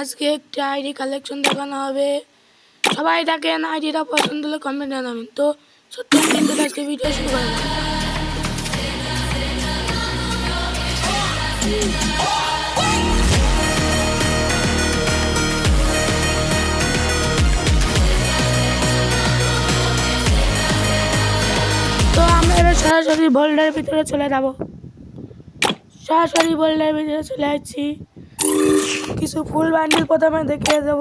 আজকে একটি ID collection দেখানো হবে। সবাই দেখেন আইডিটা পছন্দ হলে কমেন্ট জানাবেন। তো কিন্তু আজকে ভিডিও শুরু করা তো আমরা এবার সরাসরি বোল্ডারের ভিতরে চলে যাব। সরাসরি বোল্ডারের ভিতরে চলে যাচ্ছি। কিছু ফুল বান্ডিল প্রথমে দেখিয়ে দেব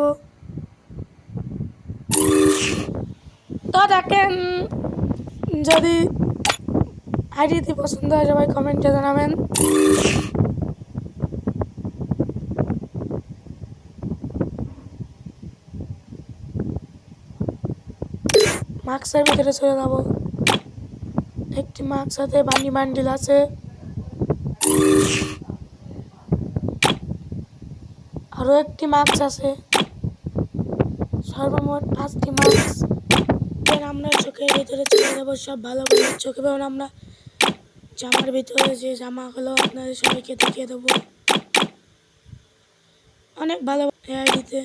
তো দেখেন, যদি আইডিটি পছন্দ হয়, সবাই কমেন্টে জানাবেন। মাস্কের ভিতরে চলে যাব। একটি মাস্ক সাথে বান্ডি বান্ডিল আছে। আরও একটি মাস্ক আছে। সর্বমোট পাঁচটি এর আমরা চোখের ভিতরে চলে যাব, সব ভালো ভালো চোখে পাবেন আমরা। জামার ভিতরে যে জামাগুলো আপনাদের সবাইকে দেখিয়ে দেবো। অনেক ভালো আইডিতে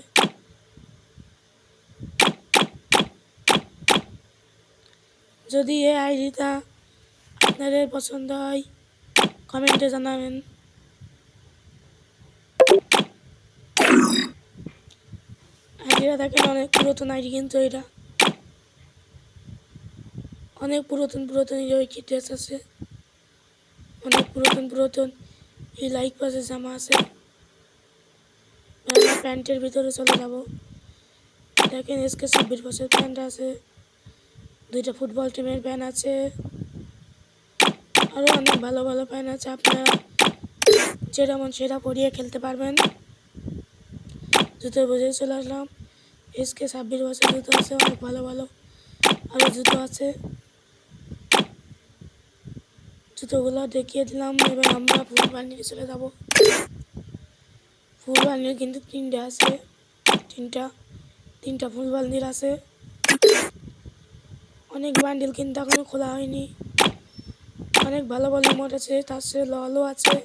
যদি এই আইডিটা আপনাদের পছন্দ হয়, কমেন্টে জানাবেন। আইডিটা দেখেন অনেক পুরাতন আইডি কিন্তু এটা অনেক পুরাতন পুরাতন এই ড্রেস আছে। অনেক পুরাতন পুরাতন এই লাইক পাশে জামা আছে। প্যান্টের ভিতরে চলে যাব। দেখেন এসকে ছাব্বিশ বছর প্যান্ট আছে। দুইটা ফুটবল টিমের প্যান্ট আছে। আরও অনেক ভালো ভালো প্যান্ট আছে। আপনারা মন সেটা পরিয়ে খেলতে পারবেন। জুতো বুঝে চলে আসলাম। এসকে ছাব্বিশ বছর জুতো আছে, অনেক ভালো ভালো। আরও জুতো আছে। জুতোগুলো দেখিয়ে দিলাম, এবার আমরা ফুল বানিয়ে চলে যাব। ফুল বানিয়ে কিন্তু তিনটে আছে, তিনটা তিনটা ফুল বান্ডিল আছে। অনেক বান্ডিল কিন্তু এখনও খোলা হয়নি। অনেক ভালো ভালো মোট আছে, তার সাথে ললও আছে।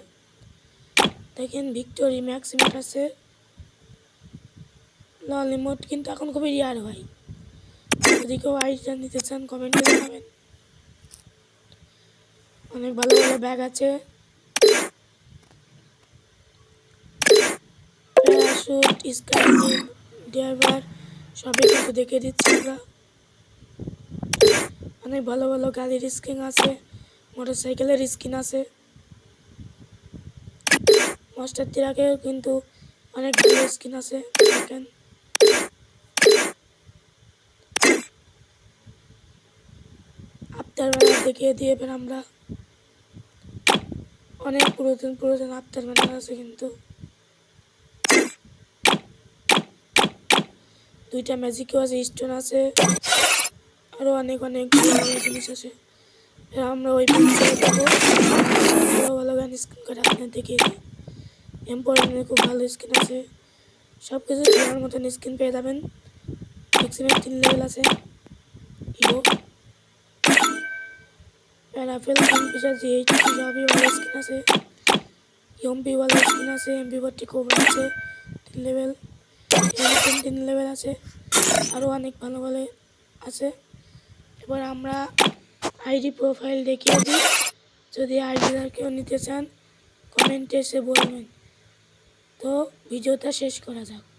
দেখেন ভিক্টোরি ম্যাক্সিমাট আছে। লল ইমোট কিন্তু এখন খুবই রিয়ার ভাই যদি কেউ আইডিটা নিতে চান কমেন্টে জানাবেন। অনেক ভালো ভালো ব্যাগ আছে। ড্রাইভার সবই কিন্তু দেখে দিচ্ছি আমরা। অনেক ভালো ভালো গাড়ির স্কিন আছে মোটর সাইকেলের স্কিন আছে। মাস্টার তিরাকেও কিন্তু অনেক ভালো স্কিন আছে, দেখেন। আফটার ব্যানার দেখিয়ে দিয়ে এবার আমরা অনেক পুরাতন পুরাতন আফটার ব্যানার আছে কিন্তু। দুইটা ম্যাজিকও আছে স্টোন আছে আরও অনেক অনেক জিনিস আছে। আমরা ওই ভালো গান স্ক্রিন করে আপনার দেখিয়ে দিই। এম্পোরিয়ামের খুব ভালো স্কিন আছে। সব কিছু খেলার মতন স্কিন পেয়ে যাবেন। ম্যাক্সিমাম তিন লেভেল আছে। ইভো প্যারাফেল কম্পিউটার জি এইচ সবই ভালো স্কিন আছে। এমপি ভালো স্কিন আছে এমপি ভর্তি খুব আছে। তিন লেভেল তিন লেভেল আছে। আরও অনেক ভালো ভালো আছে। এবার আমরা আইডি প্রোফাইল দেখিয়ে দিই। যদি আইডিটা কেউ নিতে চান কমেন্টে এসে বলবেন। তো ভিডিওটা শেষ করা যাক।